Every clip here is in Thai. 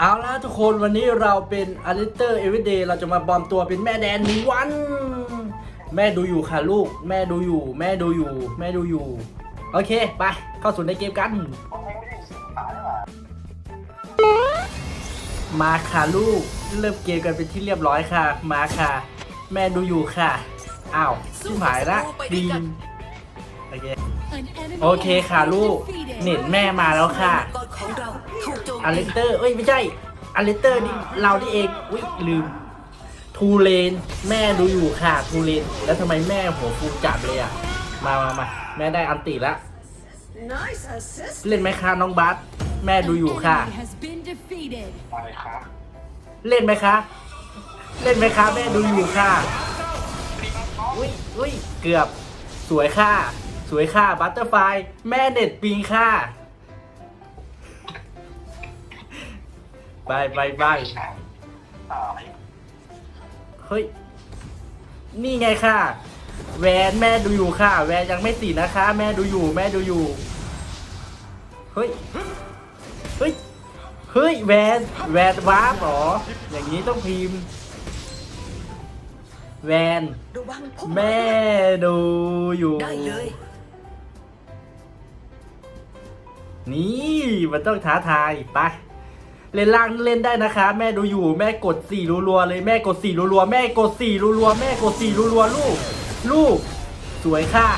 เอาละทุกคนวันนี้เราเป็นอลิเตอร์เอวิเดย์เราจะมาปลอมตัวเป็นแม่แดนหนึ่งวัน แม่ดูอยู่ค่ะลูก แม่ดูอยู่ แม่ดูอยู่ แม่ดูอยู่ โอเค ไป เข้าสู่ในเกมกัน มาค่ะลูก เริ่มเกมกันเป็นที่เรียบร้อยค่ะ มาค่ะ แม่ดูอยู่ค่ะ อ้าวชิบหายละดีมโอเคโอเคค่ะลูก เน็ตแม่มาแล้วค่ะก่อน ของเราถูกโจมอเลตีสเตอร์ เอ้ย ไม่ใช่อเลสเตอร์นี่เราที่เอง อุ้ยลืม ทูเลน แม่ดูอยู่ค่ะ ทูเลน แล้วทำไมแม่หัวฟูจัดเลยอะ มามามาแม่ได้อันติละ Nice assist เล่นไหมคะน้องบัสแม่ดูอยู่ค่ะ has been defeated. เล่นไหมคะ เล่นไหมคะ แม่ดูอยู่ค่ะ อุ้ยอุ้ยเกือบ สวยค่ะ สวยค่ะ บัตเตอร์ไฟ แม่เน็ตปิงค่ะ ไปไปไปเฮ้ย นี่ไงค่ะ แวนแม่ดูอยู่ค่ะ แวนยังไม่ติดนะคะ แม่ดูอยู่ แม่ดูอยู่ เฮ้ย เฮ้ย เฮ้ย แวนแวนวาร์ปเหรอ อย่างนี้ต้องพิมพ์ แวนระวังพุ่มแม่ดูอยู่ ได้เลย นี่มันต้องท้าทายไป เล่นล่างเล่นได้นะคะ แม่ดูอยู่แม่กดสี่รัวๆเลยแม่กดสี่รัวๆแม่กดสี่รัวๆแม่กดสี่รัวๆลูก ลูก สวยค่ะ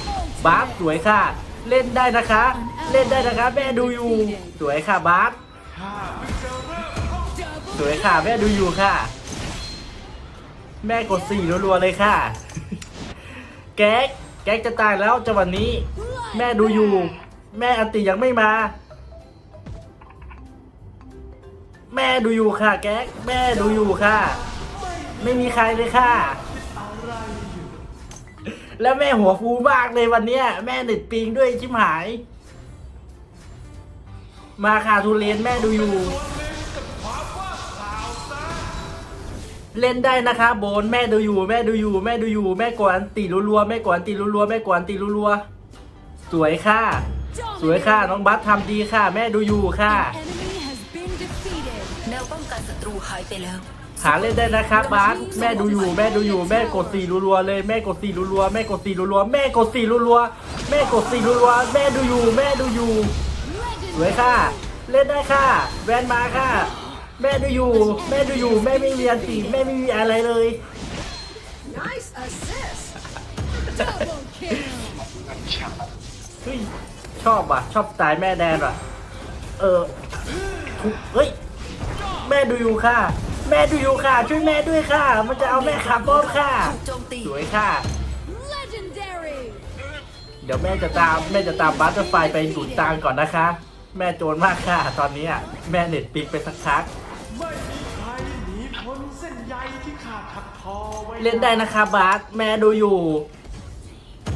บาสสวยค่ะ เล่นได้นะคะ เล่นได้นะคะ แม่ดูอยู่ สวยค่ะบาสสวยค่ะ แม่ดูอยู่ค่ะ แม่กดสี่รัวๆเลยค่ะ แก๊กแก๊กจะตายแล้วจังหวะนี้ แม่ดูอยู่ แม่อติยังไม่มา แม่ดูอยู่ค่ะ แก๊กแม่ดูอยู่ค่ะ ไม่มีใครเลยค่ะ แล้วแม่หัวฟูมากเลยวันเนี้ย แม่เน็ตปิงด้วยชิมหาย มาค่ะทูเลนแม่ดูอยู่ เล่นได้นะคะโบนแม่ดูอยู่แม่ดูอยู่แม่ดูอยู่แม่กวนตีรัวๆแม่กวนตีรัวๆแม่กวนตีรัวๆสวยค่ะ สวยค่ะน้องบัสทำดีค่ะ แม่ดูอยู่ค่ะ แนวป้องกันศัตรูหายไปแล้ว หาเล่นได้นะครับบาสแม่ดูอยู่แม่ดูอยู่แม่กดสีรัวๆเลยแม่กดสีรัวๆแม่กดสีรัวๆแม่กดสีรัวๆแม่กดสีรัวๆแม่ดูอยู่แม่ดูอยู่สวยค่ะ เล่นได้ค่ะแวนมาค่ะ แม่ดูอยู่แม่ดูอยู่แม่ไม่มีอันตีแม่ไม่มีอะไรเลย Nice assist Double kill. เฮ้ยชอบว่ะชอบสไตล์แม่แดนว่ะ เออทุกเฮ้ย แม่ดูอยู่ค่ะ แม่ดูอยู่ค่ะ ช่วยแม่ด้วยค่ะ มันจะเอาแม่ขับป้อมค่ะถูกโจมตีสวยค่ะ Legendary. เดี๋ยวแม่จะตามแม่จะตามบัตเตอร์ไฟไปดูดตังค์ก่อนนะคะ แม่โจรมากค่ะ ตอนนี้อะแม่เน็ตปิกไปสักพักไม่มีใครหนีพ้นเส้นใยที่ขาดถักทอไว้เล่นได้นะคะบาสแม่ดูอยู่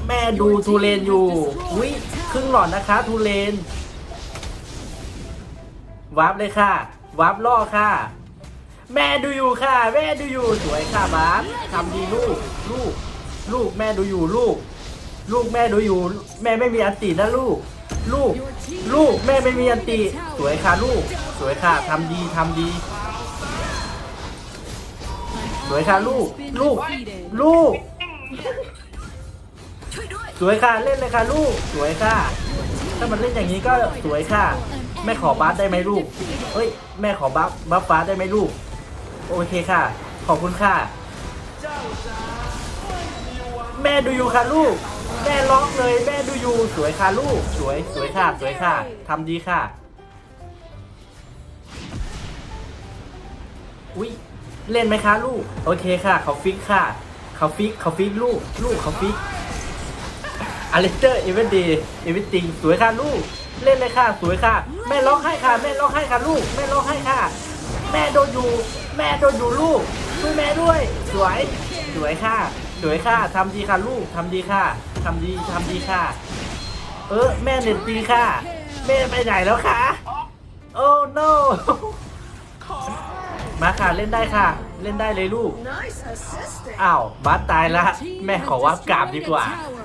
แม่ดูทูเลนอยู่อุ้ยครึ่งหลอดนะคะทูเลนวาร์ปเลยค่ะ วาร์ปล่อค่ะ แม่ดูอยู่ค่ะ แม่ดูอยู่สวยค่ะบาสทำดีลูก ลูก ลูกแม่ดูอยู่ลูก ลูกแม่ดูอยู่ แม่ไม่มีอันตินะลูก ลูก ลูกแม่ไม่มีอันติ สวยค่ะลูก สวยค่ะทำดีทำดี สวยค่ะลูก ลูก ลูก สวยค่ะเล่นเลยค่ะลูก สวยค่ะ ถ้ามันเล่นอย่างนี้ก็สวยค่ะ แม่ขอบัฟได้ไหมลูกเอ้ย แม่ขอบัฟบัฟฟ้าได้ไหมลูก โอเคค่ะ ขอบคุณค่ะ แม่ดูอยู่ค่ะลูก แม่ล็อกเลย แม่ดูอยู่ สวยค่ะลูก สวย สวยค่ะ สวยค่ะทำดีค่ะ อุ้ยเล่นไหมคะลูก โอเคค่ะ เขาฟิกค่ะ เขาฟิก เขาฟิกลูก ลูกเขาฟิก อเลสเตอร์เอเวนดีเอเวนติงสวยค่ะลูก เล่นเลยค่ะ สวยค่ะ แม่ร้องให้ค่ะ แม่ร้องให้ค่ะลูก แม่ร้องให้ค่ะ แม่โดนอยู่ แม่โดนอยู่ลูกช่วยแม่ด้วย สวย สวยค่ะ สวยค่ะทำดีค่ะลูกทำดีค่ะทำดีทำดีค่ะ เออแม่เน็ตตีค่ะ แม่ไปไหนแล้วคะโอ้ no มาค่ะเล่นได้ค่ะ เล่นได้เลยลูก Nice assist อ้าวบัสตายละ Team แม่ has ขอวับกราบ destroyed ดีกว่า a tower.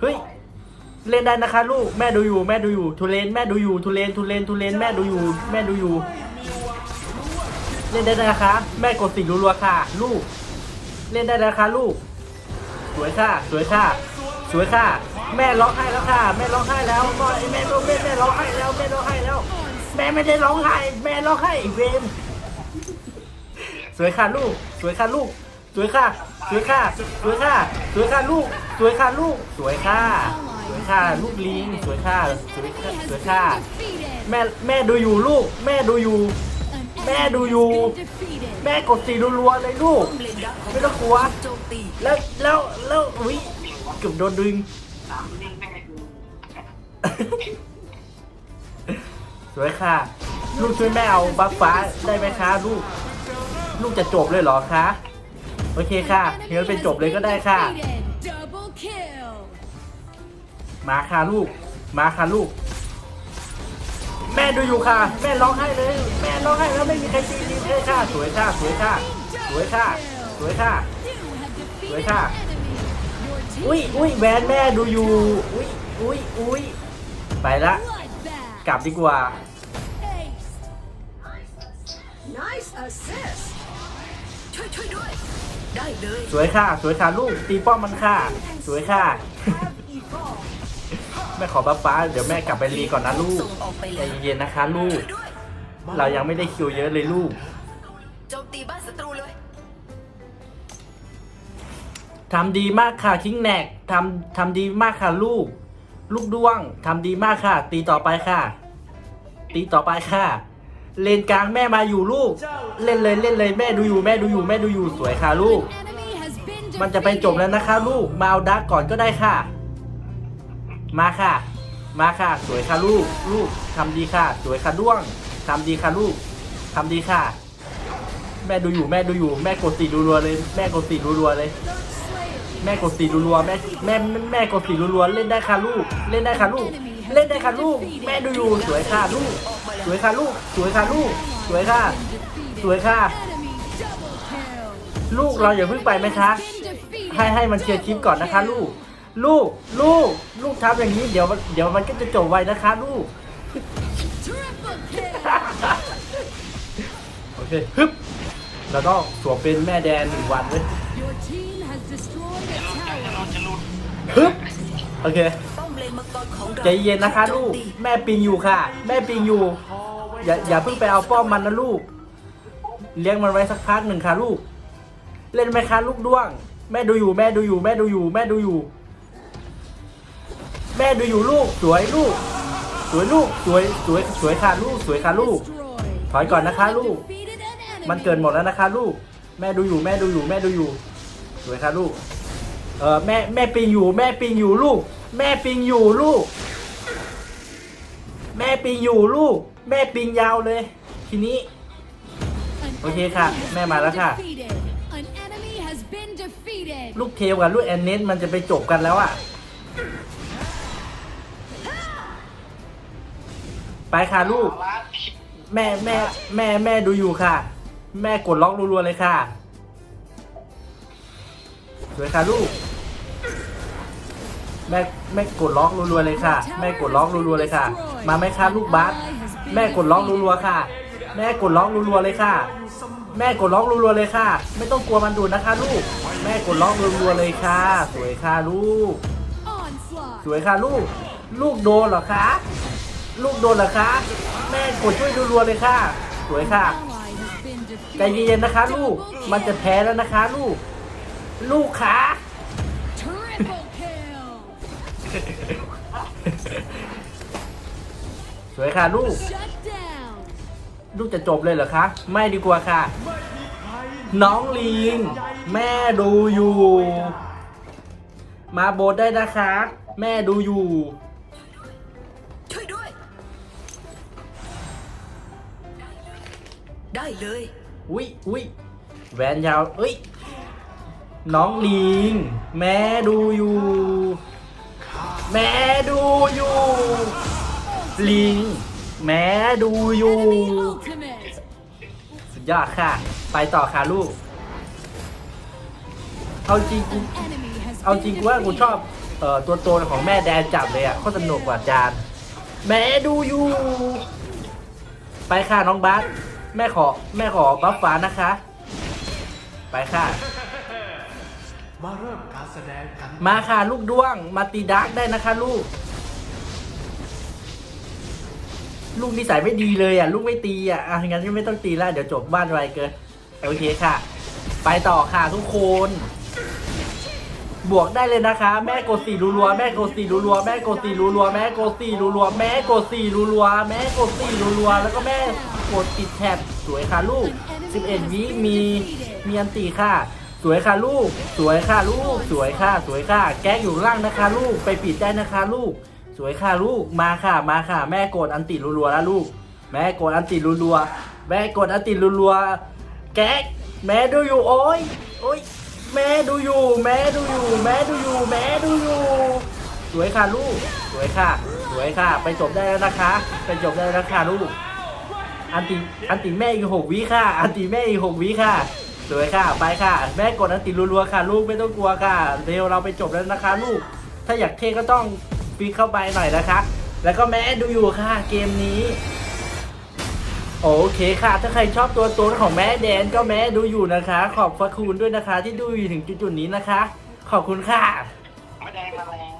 เฮ้ย เล่นได้นะคะลูก แม่ดูอยู่ แม่ดูอยู่ ทุเรนแม่ดูอยู่ ทุเรนทุเรนทุเรนแม่ดูอยู่ แม่ดูอยู่ เล่นได้นะคะ แม่กดสิงรัวๆค่ะ ลูก เล่นได้นะคะลูก สวยค่ะ สวยค่ะ สวยค่ะ แม่ร้องไห้แล้วค่ะ แม่ร้องไห้แล้วก็ไอแม่แม่แม่ร้องไห้แล้ว แม่ร้องไห้แล้ว แม่ไม่ได้ร้องไห้ แม่ร้องไห้เวนสวยค่ะลูก สวยค่ะลูก สวยค่ะ สวยค่ะ สวยค่ะ สวยค่ะลูก สวยค่ะลูก สวยค่ะ สวยค่ะลูกลิง สวยค่ะ สวยค่ะ สวยค่ะ แม่แม่ดูอยู่ลูก แม่ดูอยู่ An Mẹ enemy đù has dù. been defeated. แม่กดสีรัวๆเลยลูก ไม่ต้องกลัว แล้วแล้วแล้วอุ้ยเกือบโดนดึง สวยค่ะ ลูกช่วยแม่เอาบัฟฟ้าได้ไหมคะลูก ลูกจะจบเลยเหรอคะ โอเคค่ะเดี๋ยเป็นจบเลยก็ได้ค่ะ มาค่ะลูก มาค่ะลูก แม่ดูอยู่ค่ะ แม่ร้องไห้เลย แม่ร้องไห้แล้วไม่มีใครตีดีเลยค่ะ สวยค่ะ สวยค่ะ สวยค่ะ สวยค่ะ You have defeated Đuổi ra. an enemy. Your team อุ้ยอุ้ยแหวนแม่ดูอยู่ อุ้ยอุ้ยอุ้ยไปละ กลับดีกว่า nice assist ช่วยช่วยด้วย ได้เลยสวยค่ะ สวยค่ะลูก ตีป้อมมันค่ะ สวยค่ะ แม่ขอบัฟฟ้า เดี๋ยวแม่กลับไปรีก่อนนะลูกส่งออกไปใจแล้วเย็นๆนะคะ ลูกช่วยด้วยเรายังไม่ได้คิวเยอะเลยลูก โจมตีบ้านศัตรูเลย ทำดีมากค่ะคิงแนกทำทำดีมากค่ะลูก ลูกด้วงทำดีมากค่ะ ตีต่อไปค่ะ ตีต่อไปค่ะ เลนกลางแม่มาอยู่ลูก เล่นเลยเล่นเลยแม่ดูอยู่แม่ดูอยู่แม่ดูอยู่สวยค่ะลูก มันจะไปจบแล้วนะคะลูก มาเอาดักก่อนก็ได้ค่ะ มาค่ะ มาค่ะ สวยค่ะลูก ลูกทำดีค่ะ สวยค่ะด้วงทำดีค่ะลูกทำดีค่ะ แม่ดูอยู่แม่ดูอยู่ แม่กดสีรัวๆเลย แม่กดสีรัวๆเลย แม่กดสีรัวๆแม่แม่แม่แม่กดสีรัวๆเล่นได้ค่ะลูก เล่นได้ค่ะลูก เล่นได้ค่ะลูก แม่ดูอยู่สวยค่ะลูก สวยค่ะลูก สวยค่ะลูก สวยค่ะ สวยค่ะ ลูกเราอย่าเพิ่งไปไหมคะ ให้ให้มันเคลียร์คลิปก่อนนะคะ ลูก ลูก ลูก ลูกทำอย่างนี้เดี๋ยวเดี๋ยวมันก็จะจบไวนะคะ ลูก โอเคฮึบแล้วก็สวมเป็นแม่แดนหนึ่งวันเลยฮึบโอเค ใจเย็นนะคะลูก แม่ปิงอยู่ค่ะ แม่ปิงอยู่ อย่าอย่าเพิ่งไปเอาป้อมมันนะลูก เลี้ยงมันไว้สักพักหนึ่งค่ะลูก เล่นไหมคะลูกด้วง แม่ดูอยู่ แม่ดูอยู่ แม่ดูอยู่ แม่ดูอยู่ แม่ดูอยู่ลูก สวยลูก สวยลูก สวยสวยสวยค่ะลูก สวยค่ะลูก ถอยก่อนนะคะลูก มันเกินหมดแล้วนะคะลูก แม่ดูอยู่ แม่ดูอยู่ แม่ดูอยู่ สวยค่ะลูก เออแม่แม่ปิงอยู่ แม่ปิงอยู่ลูก แม่ปิงอยู่ลูก แม่ปิงอยู่ลูก แม่ปิงยาวเลย ทีนี้ โอเคค่ะ แม่มาแล้วค่ะ ลูกเทลกับลูกแอนเนสมันจะไปจบกันแล้วอะไปค่ะลูก แม่แม่แม่แม่ดูอยู่ค่ะ แม่กดล็อกรัวๆเลยค่ะสวยค่ะลูก แม่แม่กดล็อกรัวๆเลยค่ะ แม่กดล็อกรัวๆเลยค่ะ มาไหมคะลูกบาสแม่กดล็อกรัวๆค่ะ แม่กดล็อกรัวๆเลยค่ะ แม่กดล็อกรัวๆเลยค่ะ ไม่ต้องกลัวมันดูดนะคะ ลูก แม่กดล็อกรัวๆเลยค่ะ สวยค่ะลูก สวยค่ะลูก ลูกโดนเหรอคะ ลูกโดนเหรอคะ แม่กดช่วยรัวๆเลยค่ะ สวยค่ะใจเย็นๆนะคะ ลูก มันจะแพ้แล้วนะคะ ลูก ลูกขา วยค่ะลูก Shut down. ลูกจะจบเลยเหรอคะ ไม่ดีกว่าค่ะ น้องลิง แม่ดูอยู่ มาโบสได้นะคะ แม่ดูอยู่ช่วยด้วย ได้เลย อุ้ยอุ้ยแหวนยาวเอ้ย น้องลิง แม่ดูอยู่ แม่ดูอยู่ลิงแม่ ดูอยู่ Enemy ultimate. สุดยอดค่ะ ไปต่อค่ะลูก เอาจริงกู An enemy has เอา been จริงกูว่ากู defeated. ชอบเอ่อตัวโตนของแม่แดนจับเลยอะโคตรสนุกกว่าจานแม่ดูอยู่ ไปค่ะน้องบัสแม่ขอแม่ขอบัฟฟ้านะคะ ไปค่ะ มาเริ่มการแสดงกันมาค่ะลูกด้วงมาตีดาร์กได้นะคะลูก ลูกนิสัยไม่ดีเลยอะ ลูกไม่ตีอะอะงั้นก็ไม่ต้องตีแล้วเดี๋ยวจบบ้านไวเกินโอเคค่ะ ไปต่อค่ะทุกคน บวกได้เลยนะคะ แม่กดสี่รัวๆแม่กดสี่รัวๆแม่กดสี่รัวๆแม่กดสี่รัวๆแม่กดสี่รัวๆแม่กดสี่รัวๆแล้วก็แม่กดติดแท็บสวยค่ะลูก 11 วิมีมีอันตีค่ะสวยค่ะลูก สวยค่ะลูก สวยค่ะ สวยค่ะ แก๊กอยู่ล่างนะคะ ลูก ไปปิดได้นะคะ ลูก สวยค่ะลูกมาค่ะมาค่ะ แม่โกดอันติรัวๆแล้วลูก แม่โกดอันติรัวๆแม่โกดอันติรัวๆแก๊กแม่ดูอยู่โอ้ยโอ้ยแม่ดูอยู่ แม่ดูอยู่ แม่ดูอยู่ แม่ดูอยู่ สวยค่ะลูก สวยค่ะ สวยค่ะ ไปจบได้แล้วนะคะ ไปจบได้แล้วนะคะลูก อันติอันติแม่อีกหกวิค่ะ อันติแม่อีกหกวิค่ะ สวยค่ะ ไปค่ะ แม่กดอันติรัวๆค่ะ ลูกไม่ต้องกลัวค่ะเร็วเราไปจบแล้วนะคะ ลูก ถ้าอยากเท่ก็ต้องิกเข้าไปหน่อยนะคะ แล้วก็แม่ดูอยู่ค่ะเกมนี้ โอเคค่ะ ถ้าใครชอบตัวตนของแม่แดนก็แม่ดูอยู่นะคะ ขอบพระคุณด้วยนะคะ ที่ดูอยู่ถึงจุดๆนี้นะคะ ขอบคุณค่ะ ไม่แดงมาแล้